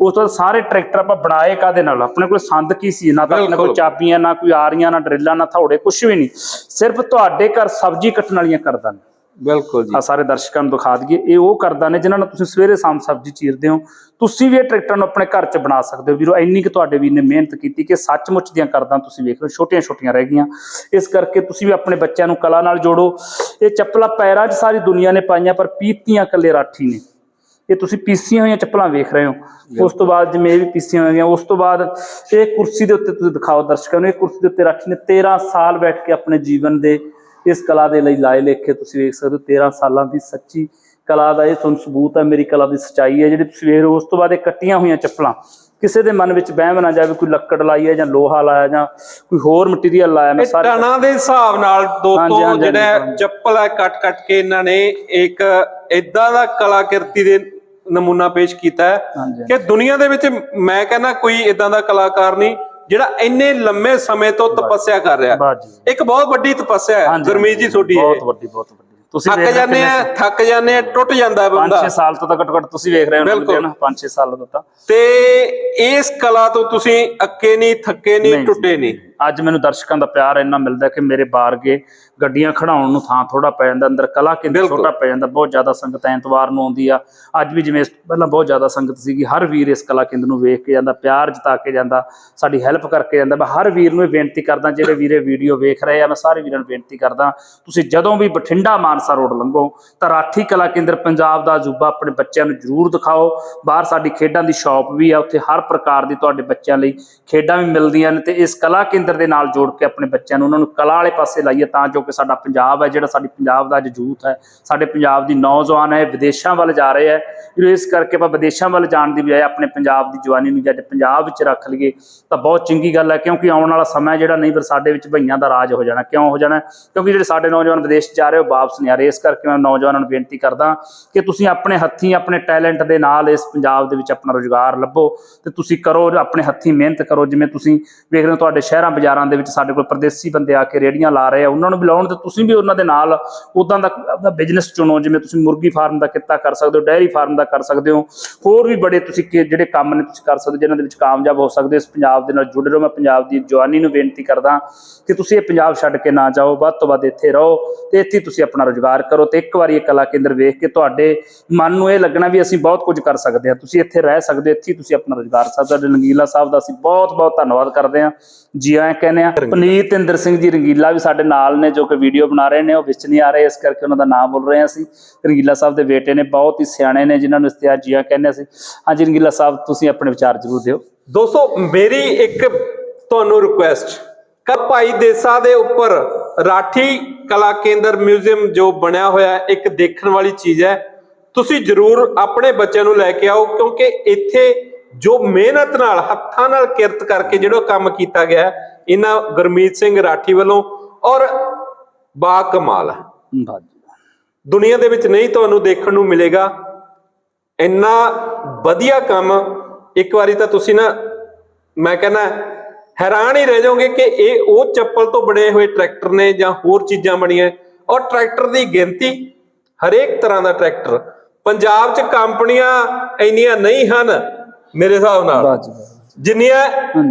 Speaker 2: ਉਸ ਤੋਂ ਬਾਅਦ ਸਾਰੇ ਟਰੈਕਟਰ ਆਪਾਂ ਬਣਾਏ ਕਾਦੇ ਨਾਲ? ਆਪਣੇ ਕੋਲ ਸੰਦ ਕੀ ਸੀ? ਨਾ ਤਾਂ ਆਪਣੇ ਕੋਲ। ਚਾਬੀਆਂ ਨਾ ਕੋਈ ਆਰੀਆਂ ਨਾ ਡਰਿੱਲਾਂ ਨਾ ਥੌੜੇ ਕੁਝ ਵੀ ਨਹੀਂ। ਸਿਰਫ ਤੁਹਾਡੇ ਘਰ ਸਬਜ਼ੀ ਕੱਟਣ ਵਾਲੀਆਂ ਕਰਦਾ
Speaker 1: ਬਿਲਕੁਲ ਜੀ।
Speaker 2: ਆ ਸਾਰੇ ਦਰਸ਼ਕਾਂ ਨੂੰ ਦਿਖਾ ਦਈਏ, ਇਹ ਉਹ ਕਰਦਾ ਨੇ ਜਿਨ੍ਹਾਂ ਨੂੰ ਤੁਸੀਂ ਸਵੇਰੇ ਸ਼ਾਮ ਸਬਜ਼ੀ ਚੀਰਦੇ ਹੋ। ਤੁਸੀਂ ਵੀ ਇਹ ਟਰੈਕਟਰ ਨੂੰ ਆਪਣੇ ਘਰ 'ਚ ਬਣਾ ਸਕਦੇ ਹੋ। ਵੀਰੋ, ਇੰਨੀ ਕਿ ਤੁਹਾਡੇ ਵੀਰ ਨੇ ਮਿਹਨਤ ਕੀਤੀ ਕਿ ਸੱਚਮੁੱਚ ਦੀਆਂ ਕਰਦਾਂ ਤੁਸੀਂ ਵੇਖ ਲਓ ਛੋਟੀਆਂ ਛੋਟੀਆਂ ਰਹਿ ਗਈਆਂ। ਇਸ ਕਰਕੇ ਤੁਸੀਂ ਵੀ ਆਪਣੇ ਬੱਚਿਆਂ ਨੂੰ ਕਲਾ ਨਾਲ ਜੋੜੋ। ਇਹ ਚੱਪਲਾਂ ਪੈਰਾਂ 'ਚ ਸਾਰੀ ਦੁਨੀਆ ਨੇ ਪਾਈਆਂ, ਪਰ ਪੀਤੀਆਂ ਇਕੱਲੇ ਰਾਠੀ ਨੇ। ਇਹ ਤੁਸੀਂ ਪੀਸੀਆਂ ਹੋਈਆਂ ਚੱਪਲਾਂ ਵੇਖ ਰਹੇ ਹੋ। ਉਸ ਤੋਂ ਬਾਅਦ ਜਿਵੇਂ ਇਹ ਵੀ ਪੀਸੀਆਂ ਹੋਈਆਂ, ਉਸ ਤੋਂ ਬਾਅਦ ਇਹ ਕੁਰਸੀ ਦੇ ਉੱਤੇ ਤੁਸੀਂ ਦਿਖਾਓ ਦਰਸ਼ਕਾਂ ਨੂੰ। ਇਹ ਕੁਰਸੀ ਦੇ ਉੱਤੇ ਰਾਠੀ ਨੇ 13 ਸਾਲ ਬੈਠ ਕੇ ਆਪਣੇ ਜੀਵਨ ਦੇ ਇਸ ਕਲਾ ਦੇ ਲਈ ਲਾਏ ਲੇਖੇ ਤੁਸੀਂ ਵੇਖ ਸਕਦੇ ਹੋ 13 ਸਾਲਾਂ ਦੀ ਸੱਚੀ ਕਲਾ ਦਾ ਇਹ ਤੁਹਾਨੂੰ ਸਬੂਤ ਹੈ ਮੇਰੀ ਕਲਾ ਦੀ ਸਚਾਈ ਹੈ ਜਿਹੜੀ ਤੁਸੀਂ ਵੇਖ ਰਹੇ ਹੋ ਉਸ ਤੋਂ ਬਾਅਦ ਇਹ ਕੱਟੀਆਂ ਹੋਈਆਂ ਚੱਪਲਾਂ ਕਿਸੇ ਦੇ ਮਨ ਵਿੱਚ ਵਹਿਮ ਨਾ ਜਾਵੇ ਕੋਈ ਲੱਕੜ ਲਾਈ ਹੈ ਜਾਂ ਲੋਹਾ ਲਾਇਆ ਜਾਂ ਕੋਈ ਹੋਰ ਮਟੀਰੀਅਲ ਲਾਇਆ ਮੈਂ ਸਾਰੇ
Speaker 1: ਟਣਾ ਦੇ ਹਿਸਾਬ ਨਾਲ ਦੋਸਤੋ ਜਿਹੜਾ। ਚੱਪਲ ਹੈ ਕੱਟ ਕੱਟ ਕੇ ਇਹਨਾਂ ਨੇ ਇੱਕ ਇਦਾਂ ਦਾ ਕਲਾਕਿਰਤੀ ਦੇ ਨਮੂਨਾ ਪੇਸ਼ ਕੀਤਾ ਹੈ ਕਿ ਦੁਨੀਆ ਦੇ ਵਿੱਚ ਮੈਂ ਕਹਿੰਦਾ ਕੋਈ ਇਦਾਂ ਦਾ ਕਲਾਕਾਰ ਨਹੀਂ ਜਿਹੜਾ ਇੰਨੇ ਲੰਮੇ ਸਮੇਂ ਤੋਂ ਤਪੱਸਿਆ ਕਰ ਰਿਹਾ। ਇੱਕ ਬਹੁਤ ਵੱਡੀ ਤਪੱਸਿਆ ਹੈ। ਗੁਰਮੀਤ ਜੀ ਤੁਹਾਡੀ
Speaker 2: ਬਹੁਤ ਵੱਡੀ ਬਹੁਤ ਵੱਡੀ। ਤੁਸੀਂ
Speaker 1: ਥੱਕ ਜਾਂਦੇ ਆ ਥੱਕ ਜਾਂਦੇ ਆ ਟੁੱਟ ਜਾਂਦਾ ਬੰਦਾ।
Speaker 2: ਛੇ ਸਾਲ ਤੋਂ ਤਾਂ ਘੱਟੋ ਘੱਟ ਤੁਸੀਂ ਵੇਖ ਰਹੇ ਹੋ। ਨਾ 5-6 ਸਾਲ ਤੋਂ ਤਾਂ।
Speaker 1: ਤੇ ਇਸ ਕਲਾ ਤੋਂ ਤੁਸੀਂ ਅੱਕੇ ਨਹੀਂ ਥੱਕੇ ਨਹੀਂ ਟੁੱਟੇ ਨਹੀਂ।
Speaker 2: ਅੱਜ ਮੈਨੂੰ ਦਰਸ਼ਕਾਂ ਦਾ ਪਿਆਰ ਇੰਨਾ ਮਿਲਦਾ ਕਿ ਮੇਰੇ ਬਾਰਗੇ ਗੱਡੀਆਂ ਖੜਾਉਣ ਨੂੰ ਥਾਂ ਥੋੜਾ ਪੈ ਜਾਂਦਾ ਅੰਦਰ ਕਲਾ ਕੇਂਦਰ। ਛੋਟਾ ਪੈ ਜਾਂਦਾ ਬਹੁਤ ਜ਼ਿਆਦਾ ਸੰਗਤ ਐਤਵਾਰ ਨੂੰ ਆਉਂਦੀ ਆ। ਅੱਜ ਵੀ ਜਿਵੇਂ ਪਹਿਲਾਂ ਬਹੁਤ ਜ਼ਿਆਦਾ ਸੰਗਤ ਸੀਗੀ ਹਰ ਵੀਰ ਇਸ ਕਲਾ ਕੇਂਦਰ ਨੂੰ ਵੇਖ ਕੇ ਜਾਂਦਾ ਪਿਆਰ ਜਤਾ ਕੇ ਜਾਂਦਾ ਸਾਡੀ ਹੈਲਪ ਕਰਕੇ ਜਾਂਦਾ। ਮੈਂ ਹਰ ਵੀਰ ਨੂੰ ਇਹ ਬੇਨਤੀ ਕਰਦਾ ਜਿਹੜੇ ਵੀਰੇ ਵੀਡੀਓ ਵੇਖ ਰਹੇ ਆ ਮੈਂ ਸਾਰੇ ਵੀਰਾਂ ਨੂੰ ਬੇਨਤੀ ਕਰਦਾ ਤੁਸੀਂ ਜਦੋਂ ਵੀ ਬਠਿੰਡਾ ਮਾਨਸਾ ਰੋਡ ਲੰਘੋ ਤਾਂ ਰਾਠੀ ਕਲਾ ਕੇਂਦਰ ਪੰਜਾਬ ਦਾ ਅਜੂਬਾ ਆਪਣੇ ਬੱਚਿਆਂ ਨੂੰ ਜ਼ਰੂਰ ਦਿਖਾਓ। ਬਾਹਰ ਸਾਡੀ ਖੇਡਾਂ ਦੀ ਸ਼ਾਪ ਵੀ ਆ ਉੱਥੇ ਹਰ ਪ੍ਰਕਾਰ ਦੀ ਤੁਹਾਡੇ ਬੱਚਿਆਂ ਲਈ ਖੇਡਾਂ ਵੀ ਮਿਲਦੀਆਂ ਨੇ ਤੇ ਇਸ ਕਲਾ ਕੇਂਦਰ ਦੇ ਨਾਲ ਜੋੜ ਕੇ ਆਪਣੇ ਬੱਚਿਆਂ ਨੂੰ ਉਹਨਾਂ ਨੂੰ ਕਲਾ ਵਾਲੇ ਪਾਸੇ ਲਾਈਏ ਤਾਂ ਜੋ ਕਿ ਸਾਡਾ ਪੰਜਾਬ ਹੈ, ਜਿਹੜਾ ਸਾਡੀ ਪੰਜਾਬ ਦਾ ਅੱਜ ਯੂਥ ਹੈ, ਸਾਡੇ ਪੰਜਾਬ ਦੀ ਨੌਜਵਾਨ ਹੈ ਵਿਦੇਸ਼ਾਂ ਵੱਲ ਜਾ ਰਹੇ ਹੈ। ਇਸ ਕਰਕੇ ਆਪਾਂ ਵਿਦੇਸ਼ਾਂ ਵੱਲ ਜਾਣ ਦੀ ਬਜਾਏ ਆਪਣੇ ਪੰਜਾਬ ਦੀ ਜਵਾਨੀ ਨੂੰ ਜਦ ਪੰਜਾਬ ਵਿੱਚ ਰੱਖ ਲਈਏ, ਤਾਂ ਬਹੁਤ ਚੰਗੀ ਗੱਲ ਹੈ, ਕਿਉਂਕਿ ਆਉਣ ਵਾਲਾ ਸਮਾਂ ਜਿਹੜਾ ਨਹੀਂ ਪਰ ਸਾਡੇ ਵਿੱਚ ਭਈਆਂ ਦਾ ਰਾਜ ਹੋ ਜਾਣਾ। ਕਿਉਂ ਹੋ ਜਾਣਾ? ਕਿਉਂਕਿ ਜਿਹੜੇ ਸਾਡੇ ਨੌਜਵਾਨ ਵਿਦੇਸ਼ ਜਾ ਰਹੇ, ਉਹ ਵਾਪਸ ਨਹੀਂ ਆ ਰਹੇ। ਇਸ ਕਰਕੇ ਮੈਂ ਨੌਜਵਾਨਾਂ ਨੂੰ ਬੇਨਤੀ ਕਰਦਾ ਕਿ ਤੁਸੀਂ ਆਪਣੇ ਹੱਥੀਂ, ਆਪਣੇ ਟੈਲੈਂਟ ਦੇ ਨਾਲ ਇਸ ਪੰਜਾਬ ਦੇ ਵਿੱਚ ਆਪਣਾ ਰੋਜ਼ਗਾਰ ਲੱਭੋ ਤੇ ਤੁਸੀਂ ਕਰੋ, ਆਪਣੇ ਹੱਥੀਂ ਮਿਹਨਤ ਕਰੋ। ਜਿਵੇਂ ਤੁਸੀਂ ਵੇਖ ਰਹੇ ਹੋ, ਤੁਹਾਡੇ ਸ਼ਹਿਰਾਂ ਬਾਜ਼ਾਰਾਂ ਦੇ ਵਿੱਚ ਸਾਡੇ ਕੋਲ ਪਰਦੇਸੀ ਬੰਦੇ ਆ ਕੇ ਰੇੜੀਆਂ ਲਾ ਰਹੇ ਆ, ਉਹਨਾਂ ਨੂੰ ਵੀ ਲਾਉਣ ਤੇ ਤੁਸੀਂ ਵੀ ਉਹਨਾਂ ਦੇ ਨਾਲ ਉਦਾਂ ਦਾ ਆਪਦਾ ਬਿਜ਼ਨਸ ਚੁਣੋ ਜਿਵੇਂ ਤੁਸੀਂ ਮੁਰਗੀ ਫਾਰਮ ਦਾ ਕਿੱਤਾ ਕਰ ਸਕਦੇ ਹੋ ਡੈਰੀ ਫਾਰਮ ਦਾ ਕਰ ਸਕਦੇ ਹੋ ਹੋਰ ਵੀ ਬੜੇ ਤੁਸੀਂ ਜਿਹੜੇ ਕੰਮ ਨੇ ਤੁਸੀਂ ਕਰ ਸਕਦੇ ਜਿਨ੍ਹਾਂ ਦੇ ਵਿੱਚ ਕਾਮਯਾਬ ਹੋ ਸਕਦੇ ਇਸ ਪੰਜਾਬ ਦੇ ਨਾਲ ਜੁੜੇ ਰਹੋ ਮੈਂ ਪੰਜਾਬ ਦੀ ਜਵਾਨੀ ਨੂੰ ਬੇਨਤੀ ਕਰਦਾ ਕਿ ਤੁਸੀਂ ਇਹ ਪੰਜਾਬ ਛੱਡ ਕੇ ਨਾ ਜਾਓ ਵੱਧ ਤੋਂ ਵੱਧ ਇੱਥੇ ਰਹੋ ਤੇ ਇੱਥੇ ਤੁਸੀਂ ਆਪਣਾ ਰੋਜ਼ਗਾਰ ਕਰੋ ਤੇ ਇੱਕ ਵਾਰੀ ਇਹ ਕਲਾ ਕੇਂਦਰ ਵੇਖ ਕੇ ਤੁਹਾਡੇ ਮਨ ਨੂੰ ਇਹ ਲੱਗਣਾ ਵੀ ਅਸੀਂ ਬਹੁਤ ਕੁਝ ਕਰ ਸਕਦੇ ਹਾਂ ਤੁਸੀਂ ਇੱਥੇ ਰਹਿ ਸਕਦੇ ਇੱਥੇ ਤੁਸੀਂ ਆਪਣਾ ਰੋਜ਼ਗਾਰ ਸਕਦੇ ਹੋ ਰੰਗੀਲਾ ਸਾਹਿਬ ਦਾ ਅਸੀਂ ਬਹੁਤ ਬਹੁਤ ਧੰਨਵਾਦ ਕਰਦੇ ਹਾਂ ਜੀ ਆਇਆਂ ਕਹਿੰਦੇ ਆ ਪਨੀਤ ਇੰਦਰ ਸਿੰਘ ਜੀ ਰੰਗੀਲਾ ਵੀ ਸਾਡੇ ਨਾਲ ਨੇ ਜੋ ਕਿ ਵੀਡੀਓ ਬਣਾ ਰਹੇ ਨੇ, ਉਹ ਵਿੱਚ ਨਹੀਂ ਆ ਰਹੇ, ਇਸ ਕਰਕੇ ਉਹਨਾਂ ਦਾ ਨਾਮ ਬੋਲ ਰਹੇ ਹਾਂ ਅਸੀਂ। ਰੰਗੀਲਾ ਸਾਹਿਬ ਦੇ ਬੇਟੇ ਨੇ, ਬਹੁਤ ਹੀ ਸਿਆਣੇ ਨੇ, ਜਿਨ੍ਹਾਂ ਨੂੰ ਇਸਤਿਆਰ ਜੀ ਕਹਿੰਦੇ ਅਸੀਂ। ਹਾਂਜੀ ਰੰਗੀਲਾ ਸਾਹਿਬ, ਤੁਸੀਂ ਆਪਣੇ ਵਿਚਾਰ ਜ਼ਰੂਰ ਦਿਓ।
Speaker 1: ਦੋਸਤੋ, ਮੇਰੀ ਇੱਕ ਤੁਹਾਨੂੰ ਰਿਕੁਐਸਟ ਕਰ ਭਾਈ ਦੇਸਾ ਦੇ ਉੱਪਰ ਰਾਠੀ ਕਲਾ ਕੇਂਦਰ ਮਿਊਜ਼ੀਅਮ ਜੋ ਬਣਿਆ ਹੋਇਆ ਇੱਕ ਦੇਖਣ ਵਾਲੀ ਚੀਜ਼ ਹੈ। ਤੁਸੀਂ ਜਰੂਰ ਆਪਣੇ ਬੱਚਿਆਂ ਨੂੰ ਲੈ ਕੇ ਆਓ, ਕਿਉਂਕਿ ਇੱਥੇ ਜੋ ਮਿਹਨਤ ਨਾਲ, ਹੱਥਾਂ ਨਾਲ ਕਿਰਤ ਕਰਕੇ ਜਿਹੜਾ ਕੰਮ ਕੀਤਾ ਗਿਆ ਇਹਨਾਂ ਗੁਰਮੀਤ ਸਿੰਘ ਰਾਠੀ ਵੱਲੋਂ। ਔਰ ਬਾ ਕਮਾਲ ਹੈ ਦੁਨੀਆ ਦੇ ਵਿੱਚ ਨਹੀਂ ਤੁਹਾਨੂੰ ਦੇਖਣ ਨੂੰ ਮਿਲੇਗਾ। ਇੰਨਾ ਵਧੀਆ ਕੰਮ ਇੱਕ ਵਾਰੀ ਤਾਂ ਤੁਸੀਂ ਨਾ ਮੈਂ ਕਹਿੰਦਾ ਹੈਰਾਨ ਹੀ ਰਹਿ ਜਾਓਗੇ ਕਿ ਇਹ ਉਹ ਚੱਪਲ ਤੋਂ ਬਣੇ ਹੋਏ ਟਰੈਕਟਰ ਨੇ ਜਾਂ ਹੋਰ ਚੀਜ਼ਾਂ ਬਣੀਆਂ। ਔਰ ਟਰੈਕਟਰ ਦੀ ਗਿਣਤੀ ਹਰੇਕ ਤਰ੍ਹਾਂ ਦਾ ਟਰੈਕਟਰ। ਪੰਜਾਬ 'ਚ ਕੰਪਨੀਆਂ ਇੰਨੀਆਂ ਨਹੀਂ ਹਨ ਮੇਰੇ ਹਿਸਾਬ ਨਾਲ। ਜਿੰਨੀਆਂ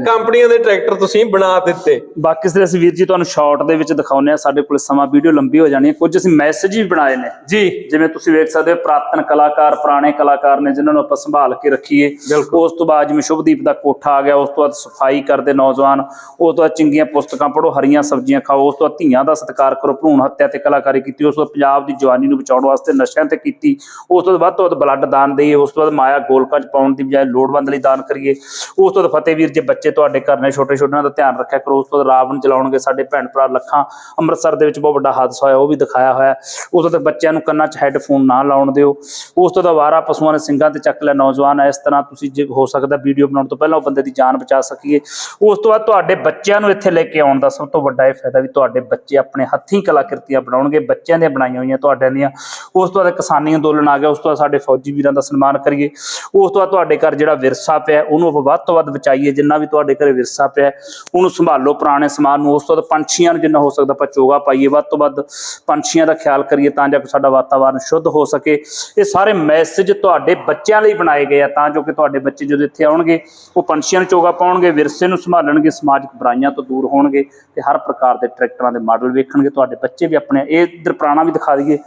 Speaker 1: ਕੰਪਨੀਆਂ ਦੇ ਟਰੈਕਟਰ ਤੁਸੀਂ ਬਣਾ ਦਿੱਤੇ।
Speaker 2: ਬਾਕੀ ਸਿਰ ਅਸੀਂ ਵੀਰ ਜੀ ਤੁਹਾਨੂੰ ਸ਼ਾਰਟ ਦੇ ਵਿੱਚ ਦਿਖਾਉਂਦੇ ਆ ਸਾਡੇ ਕੋਲ ਸਮਾਂ ਵੀਡੀਓ ਲੰਬੀ ਹੋ ਜਾਣੀ ਹੈ। ਕੁਝ ਅਸੀਂ ਮੈਸੇਜ ਵੀ ਬਣਾਏ ਨੇ।
Speaker 1: ਜੀ।
Speaker 2: ਜਿਵੇਂ ਤੁਸੀਂ ਵੇਖ ਸਕਦੇ ਹੋ ਪ੍ਰਾਤਨ ਕਲਾਕਾਰ ਪੁਰਾਣੇ ਕਲਾਕਾਰ ਨੇ ਜਿਨ੍ਹਾਂ ਨੂੰ ਆਪਾਂ ਸੰਭਾਲ ਕੇ ਰੱਖੀਏ। ਉਸ ਤੋਂ ਬਾਅਦ ਜਿਵੇਂ ਸ਼ੁਭਦੀਪ ਦਾ ਕੋਠਾ ਆ ਗਿਆ ਉਸ ਤੋਂ ਬਾਅਦ ਸਫ਼ਾਈ ਕਰਦੇ ਨੌਜਵਾਨ। ਉਸ ਤੋਂ ਬਾਅਦ ਚੰਗੀਆਂ ਪੁਸਤਕਾਂ ਪੜ੍ਹੋ ਹਰੀਆਂ ਸਬਜ਼ੀਆਂ ਖਾਓ। ਉਸ ਤੋਂ ਬਾਅਦ ਧੀਆਂ ਦਾ ਸਤਿਕਾਰ ਕਰੋ ਭਰੂਣ ਹੱਤਿਆ ਤੇ ਕਲਾਕਾਰੀ ਕੀਤੀ। ਉਸ ਤੋਂ ਪੰਜਾਬ ਦੀ ਜਵਾਨੀ ਨੂੰ ਬਚਾਉਣ ਵਾਸਤੇ ਨਸ਼ਿਆਂ ਤੇ ਕੀਤੀ। ਉਸ ਤੋਂ ਬਾਅਦ ਤੋਂ ਬਲੱਡ ਦਾਨ ਦੇਈਏ। ਉਸ ਤੋਂ ਬਾਅਦ ਮਾਇਆ ਗੋਲਕਾਂ ਚ ਪਾਉਣ ਦੀ ਬਜਾਏ ਲੋੜਵੰਦ ਲਈ ਦਾਨ ਕਰੀਏ। ਉਸ ਤੋਂ ਬਾਅਦ ਫਤਿਹਵੀਰ ਜੇ, ਬੱਚੇ ਤੁਹਾਡੇ ਘਰ ਨੇ, ਛੋਟੇ ਛੋਟਿਆਂ ਦਾ ਧਿਆਨ ਰੱਖਿਆ ਕਰੋ, ਉਸ ਤੋਂ ਬਾਅਦ ਰਾਵਣ ਚਲਾਉਣਗੇ ਸਾਡੇ ਭੈਣ ਭਰਾ ਲੱਖਾਂ ਅੰਮ੍ਰਿਤਸਰ ਦੇ ਵਿੱਚ ਬਹੁਤ ਵੱਡਾ ਹਾਦਸਾ ਹੋਇਆ, ਉਹ ਵੀ ਦਿਖਾਇਆ ਹੋਇਆ। ਉਸ ਤੱਕ ਬੱਚਿਆਂ ਨੂੰ ਕੰਨਾਂ 'ਚ ਹੈੱਡਫੋਨ ਨਾ ਲਾਉਣ ਦਿਓ। ਉਸ ਤੋਂ ਬਾਅਦ ਵਾਰਾ ਪਸ਼ੂਆਂ ਨੇ ਸਿੰਘਾਂ ਤੇ ਚੱਕ ਲਿਆ, ਨੌਜਵਾਨ ਇਸ ਤਰ੍ਹਾਂ ਤੁਸੀਂ ਜੇ ਹੋ ਸਕਦਾ ਵੀਡੀਓ ਬਣਾਉਣ ਤੋਂ ਪਹਿਲਾਂ ਉਹ ਬੰਦੇ ਦੀ ਜਾਨ ਬਚਾ ਸਕੀਏ। ਉਸ ਤੋਂ ਬਾਅਦ ਤੁਹਾਡੇ ਬੱਚਿਆਂ ਨੂੰ ਇੱਥੇ ਲੈ ਕੇ ਆਉਣ ਦਾ ਸਭ ਤੋਂ ਵੱਡਾ ਇਹ ਫਾਇਦਾ ਵੀ ਤੁਹਾਡੇ ਬੱਚੇ ਆਪਣੇ ਹੱਥੀਂ ਕਲਾਕ੍ਰਿਤੀਆਂ ਬਣਾਉਣਗੇ, ਬੱਚਿਆਂ ਦੀਆਂ ਬਣਾਈਆਂ ਹੋਈਆਂ ਤੁਹਾਡਿਆਂ ਦੀਆਂ। ਉਸ ਤੋਂ ਬਾਅਦ ਕਿਸਾਨੀ ਅੰਦੋਲਨ ਆ ਗਿਆ, ਉਸ ਤੋਂ ਬਾਅਦ ਸਾਡੇ ਫੌਜੀ ਵੀਰਾਂ ਦਾ ਸਨਮਾਨ ਕਰੀਏ। ਉਸ ਤੋਂ ਬਾਅਦ ਤੁਹਾਡੇ ਘਰ ਜਿਹੜਾ ਵਿਰਸਾ ਪਿਆ, ਉਹਨੂੰ ਵੱਧ ਤੋਂ ਵੱਧ ਬਚਾਈਏ ਜਿੰਨਾ ਵੀ ਤੁਹਾਡੇ ਘਰੇ ਵਿਰਸਾ ਪਿਆ ਉਹਨੂੰ ਸੰਭਾਲੋ ਪੁਰਾਣੇ ਸਮਾਨ ਨੂੰ। ਉਸ ਤੋਂ ਬਾਅਦ ਪੰਛੀਆਂ ਨੂੰ ਜਿੰਨਾ ਹੋ ਸਕਦਾ ਆਪਾਂ ਚੋਗਾ ਪਾਈਏ। ਵੱਧ ਤੋਂ ਵੱਧ ਪੰਛੀਆਂ ਦਾ ਖਿਆਲ ਕਰੀਏ ਤਾਂ ਜੋ ਸਾਡਾ ਵਾਤਾਵਰਨ ਸ਼ੁੱਧ ਹੋ ਸਕੇ। ਇਹ ਸਾਰੇ ਮੈਸੇਜ ਤੁਹਾਡੇ ਬੱਚਿਆਂ ਲਈ ਬਣਾਏ ਗਏ ਆ, ਤਾਂ ਜੋ ਕਿ ਤੁਹਾਡੇ ਬੱਚੇ ਜਦੋਂ ਇੱਥੇ ਆਉਣਗੇ, ਉਹ ਪੰਛੀਆਂ ਨੂੰ ਚੋਗਾ ਪਾਉਣਗੇ, ਵਿਰਸੇ ਨੂੰ ਸੰਭਾਲਣਗੇ, ਸਮਾਜਿਕ ਬੁਰਾਈਆਂ ਤੋਂ ਦੂਰ ਹੋਣਗੇ ਤੇ ਹਰ ਪ੍ਰਕਾਰ ਦੇ ਟਰੈਕਟਰਾਂ ਦੇ ਮਾਡਲ ਵੇਖਣਗੇ। ਤੁਹਾਡੇ ਬੱਚੇ ਵੀ ਆਪਣੇ, ਇਹ ਇੱਧਰ ਪੁਰਾਣਾ ਵੀ ਦਿਖਾ ਦਈਏ।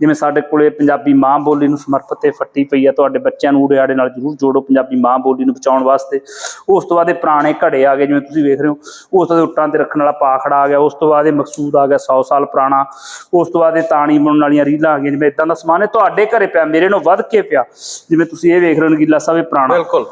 Speaker 2: ਜਿਵੇਂ ਸਾਡੇ ਕੋਲੇ ਪੰਜਾਬੀ ਮਾਂ ਬੋਲੀ ਨੂੰ ਸਮਰਪਿਤ ਇਹ ਫੱਟੀ ਪਈ ਆ ਤੁਹਾਡੇ ਬੱਚਿਆਂ ਨੂੰ ਊੜੇ ਆੜੇ ਨਾਲ ਜਰੂਰ ਜੋੜੋ ਪੰਜਾਬੀ ਮਾਂ ਬੋਲੀ ਨੂੰ ਬਚਾਉਣ ਵਾਸਤੇ। ਉਸ ਤੋਂ ਬਾਅਦ ਇਹ ਪੁਰਾਣੇ ਘੜੇ ਆ ਗਏ ਜਿਵੇਂ ਤੁਸੀਂ ਵੇਖ ਰਹੇ ਹੋ ਉਸ ਤੋਂ ਬਾਅਦ ਉੱਟਾਂ ਤੇ ਰੱਖਣ ਵਾਲਾ ਪਾਖੜਾ ਆ ਗਿਆ ਉਸ ਤੋਂ ਬਾਅਦ ਇਹ ਮਕਸੂਦ ਆ ਗਿਆ 100 ਸਾਲ ਪੁਰਾਣਾ ਉਸ ਤੋਂ ਬਾਅਦ ਇਹ ਤਾਣੀ ਬਣਨ ਵਾਲੀਆਂ ਰੀਲਾਂ ਆ ਗਈਆਂ ਜਿਵੇਂ ਇਦਾਂ ਦਾ ਸਮਾਨ ਹੈ ਤੁਹਾਡੇ ਘਰੇ ਪਿਆ ਮੇਰੇ ਨੂੰ ਵੱਧ ਕੇ ਪਿਆ ਜਿਵੇਂ ਤੁਸੀਂ ਇਹ ਵੇਖ ਰਹੇ ਹੋ ਨਗੀਲਾ ਸਾਹਿਬ ਇਹ ਪੁਰਾਣਾ।
Speaker 1: ਬਿਲਕੁਲ।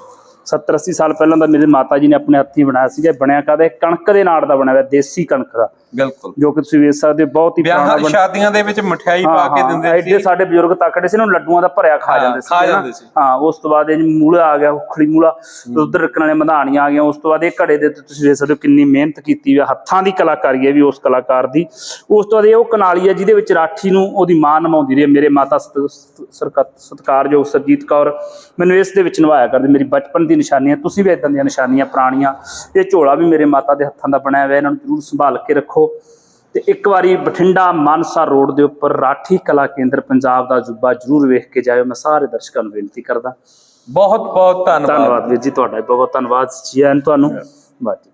Speaker 2: 70 80 ਸਾਲ ਪਹਿਲਾਂ ਦਾ ਮੇਰੇ ਮਾਤਾ ਜੀ ਨੇ ਆਪਣੇ ਹੱਥੀਂ ਬਣਾਇਆ ਸੀਗਾ ਬਣਿਆ ਇਹ ਕਣਕ ਦੇ ਨਾੜ ਦਾ ਬਣਿਆ ਹੋਇਆ ਦੇਸੀ ਕਣਕ ਦਾ।
Speaker 1: ਬਿਲਕੁਲ
Speaker 2: ਜੋ ਕਿ ਤੁਸੀਂ ਵੇਖ ਸਕਦੇ ਹੋ ਬਹੁਤ ਹੀ ਪੁਰਾਣਾ
Speaker 1: ਵਿਆਹਾਂ ਸ਼ਾਦੀਆਂ ਦੇ ਵਿੱਚ ਮਠਿਆਈ
Speaker 2: ਹਾਂ,
Speaker 1: ਪਾ ਕੇ
Speaker 2: ਹਾਂ,
Speaker 1: ਦਿੰਦੇ
Speaker 2: ਐਡੇ
Speaker 1: ਸੀ
Speaker 2: ਸਾਡੇ ਬਜ਼ੁਰਗ ਤੱਕੜੇ ਸੀ ਨਾ ਲੱਡੂਆਂ ਦਾ ਭਰਿਆ ਖਾ
Speaker 1: ਹਾਂ,
Speaker 2: ਜਾਂਦੇ ਸੀ
Speaker 1: ਖਾ
Speaker 2: ਨਾ।
Speaker 1: ਜਾਂਦੇ ਸੀ।
Speaker 2: ਹਾਂ ਉਸ ਤੋਂ ਬਾਅਦ ਇਹ ਮੂਲਾ ਆ ਗਿਆ ਉਖੜੀ ਮੂਲਾ ਉਧਰ ਰੱਖਣ ਵਾਲੇ ਮਧਾਣੀਆਂ ਆ ਗਈਆਂ ਉਸ ਤੋਂ ਬਾਅਦ ਇਹ ਘੜੇ ਦੇ ਤੁਸੀਂ ਵੇਖ ਸਕਦੇ ਹੋ ਕਿੰਨੀ ਮਿਹਨਤ ਕੀਤੀ ਹੈ ਹੱਥਾਂ ਦੀ ਕਲਾਕਾਰੀ ਹੈ ਵੀ ਉਸ ਕਲਾਕਾਰ ਦੀ ਉਸ ਤੋਂ ਬਾਅਦ ਇਹ ਉਹ ਕਨਾਲੀ ਹੈ ਜਿਹਦੇ ਵਿੱਚ ਰਾਠੀ ਨੂੰ ਉਹਦੀ ਮਾਂ ਨਿਭਾਉਂਦੀ ਰਹੀ ਹੈ। ਮੇਰੇ ਮਾਤਾ ਸਤਕਾਰਯੋਗ ਸਰਜੀਤ ਕੌਰ ਮੈਨੂੰ ਇਸ ਦੇ ਵਿੱਚ ਨਿਭਾਇਆ ਕਰਦੇ ਮੇਰੀ ਬਚਪਨ ਦੀ ਨਿਸ਼ਾਨੀਆਂ ਤੁਸੀਂ ਵੀ ਇਦਾਂ ਦੀਆਂ ਨਿਸ਼ਾਨੀਆਂ ਪੁਰਾਣੀਆਂ ਇਹ ਝੋਲਾ ਵੀ ਮੇਰੇ ਮਾਤਾ ਦੇ ਹੱਥਾਂ ਦਾ ਬਣਿਆ ਹੋਇਆ ਇਹਨਾਂ ਨੂੰ ਜ਼ਰੂਰ ਸੰਭਾਲ ਕੇ ਰੱਖੋ ਤੇ ਇੱਕ ਵਾਰੀ ਬਠਿੰਡਾ ਮਾਨਸਾ ਰੋਡ ਦੇ ਉੱਪਰ ਰਾਠੀ ਕਲਾ ਕੇਂਦਰ ਪੰਜਾਬ ਦਾ ਜੁੱਬਾ ਜਰੂਰ ਵੇਖ ਕੇ ਜਾਇਓ। ਮੈਂ ਸਾਰੇ ਦਰਸ਼ਕਾਂ ਨੂੰ ਬੇਨਤੀ ਕਰਦਾ।
Speaker 1: ਬਹੁਤ ਬਹੁਤ ਧੰਨਵਾਦ।
Speaker 2: ਧੰਨਵਾਦ ਵੀਰ ਜੀ ਤੁਹਾਡਾ ਬਹੁਤ ਧੰਨਵਾਦ ਜੀ ਆਇਆਂ ਨੂੰ ਤੁਹਾਨੂੰ ਬਾਜੀ